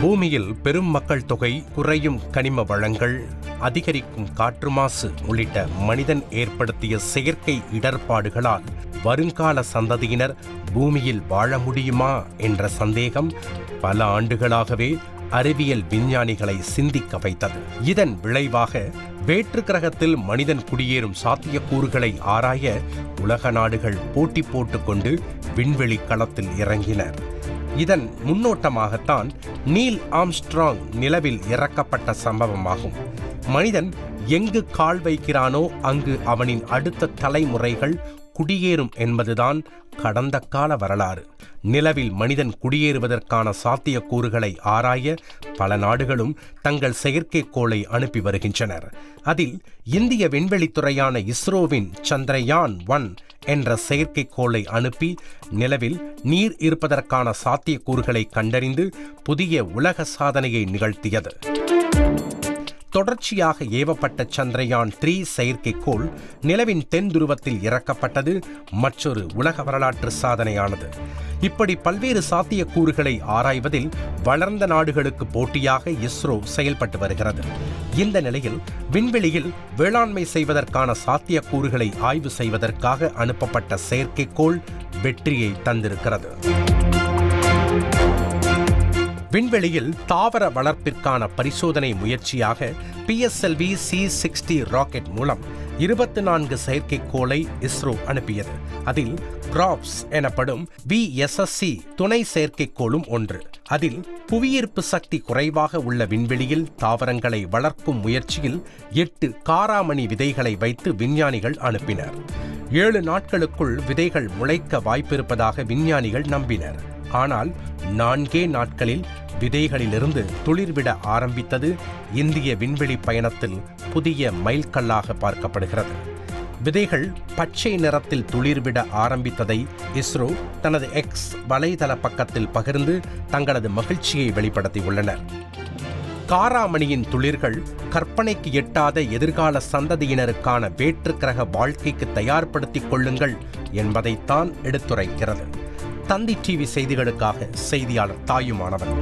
பூமியில் பெரும் மக்கள் தொகை குறையும் கனிம வளங்கள் அதிகரிக்கும் காற்று மாசு உள்ளிட்ட மனிதன் ஏற்படுத்திய செயற்கை இடர்பாடுகளால் வருங்கால சந்ததியினர் பூமியில் வாழ முடியுமா என்ற சந்தேகம் பல ஆண்டுகளாகவே அறிவியல் விஞ்ஞானிகளை சிந்திக்க வைத்தது. இதன் விளைவாக வேற்று கிரகத்தில் மனிதன் குடியேறும் சாத்தியக்கூறுகளை ஆராய உலக நாடுகள் போட்டி போட்டுக்கொண்டு விண்வெளி களத்தில் இறங்கினர். இதன் முன்னோட்டமாகத்தான் நீல் ஆம்ஸ்ட்ராங் நிலவில் இறக்கப்பட்ட சம்பவமாகும். மனிதன் எங்கு கால் வைக்கிறானோ அங்கு அவனின் அடுத்த தலைமுறைகள் குடியேறும் என்பதுதான் கடந்த கால வரலாறு. நிலவில் மனிதன் குடியேறுவதற்கான சாத்தியக்கூறுகளை ஆராய பல நாடுகளும் தங்கள் செயற்கைக்கோளை அனுப்பி வருகின்றனர். அதில் இந்திய விண்வெளித்துறையான இஸ்ரோவின் சந்திரயான் ஒன் என்ற செயற்கைக்கோளை அனுப்பி நிலவில் நீர் இருப்பதற்கான சாத்தியக்கூறுகளை கண்டறிந்து புதிய உலக சாதனையை நிகழ்த்தியது. தொடர்ச்சியாக ஏவப்பட்ட சந்திரயான் த்ரீ செயற்கைக்கோள் நிலவின் தென் துருவத்தில் இறக்கப்பட்டது மற்றொரு உலக வரலாற்று சாதனையானது. இப்படி பல்வேறு சாத்தியக்கூறுகளை ஆராய்வதில் வளர்ந்த நாடுகளுக்கு போட்டியாக இஸ்ரோ செயல்பட்டு வருகிறது. இந்த நிலையில் விண்வெளியில் வேளாண்மை செய்வதற்கான சாத்தியக்கூறுகளை ஆய்வு செய்வதற்காக அனுப்பப்பட்ட செயற்கைக்கோள் வெற்றியை தந்திருக்கிறது. விண்வெளியில் தாவர வளர்ப்பிற்கான பரிசோதனை முயற்சியாக பிஎஸ்எல்வி சி சிக்ஸ்டி ராக்கெட் மூலம் இருபத்தி நான்கு செயற்கைக்கோளை இஸ்ரோ அனுப்பியது. அதில் கிராப்ஸ் எனப்படும் விஎஸ்எஸ்சி துணை செயற்கைக்கோளும் ஒன்று. அதில் புவியீர்ப்பு சக்தி குறைவாக உள்ள விண்வெளியில் தாவரங்களை வளர்க்கும் முயற்சியில் எட்டு காராமணி விதைகளை வைத்து விஞ்ஞானிகள் அனுப்பினர். ஏழு நாட்களுக்குள் விதைகள் முளைக்க வாய்ப்பிருப்பதாக விஞ்ஞானிகள் நம்பினர். ஆனால் நான்கே நாட்களில் விதைகளிலிருந்து துளிர்விட ஆரம்பித்தது இந்திய விண்வெளி பயணத்தில் புதிய மைல்கல்லாக பார்க்கப்படுகிறது. விதைகள் பச்சை நிறத்தில் துளிர்விட ஆரம்பித்ததை இஸ்ரோ தனது எக்ஸ் வலைதள பக்கத்தில் பகிர்ந்து தங்களது மகிழ்ச்சியை வெளிப்படுத்தியுள்ளனர். காராமணியின் துளிர்கள் கற்பனைக்கு எட்டாத எதிர்கால சந்ததியினருக்கான வேற்று கிரக வாழ்க்கைக்கு தயார்படுத்திக் கொள்ளுங்கள் என்பதைத்தான் எடுத்துரைக்கிறது. தந்தி டிவி செய்திகளுக்காக செய்தியாளர் தாயுமானவன்.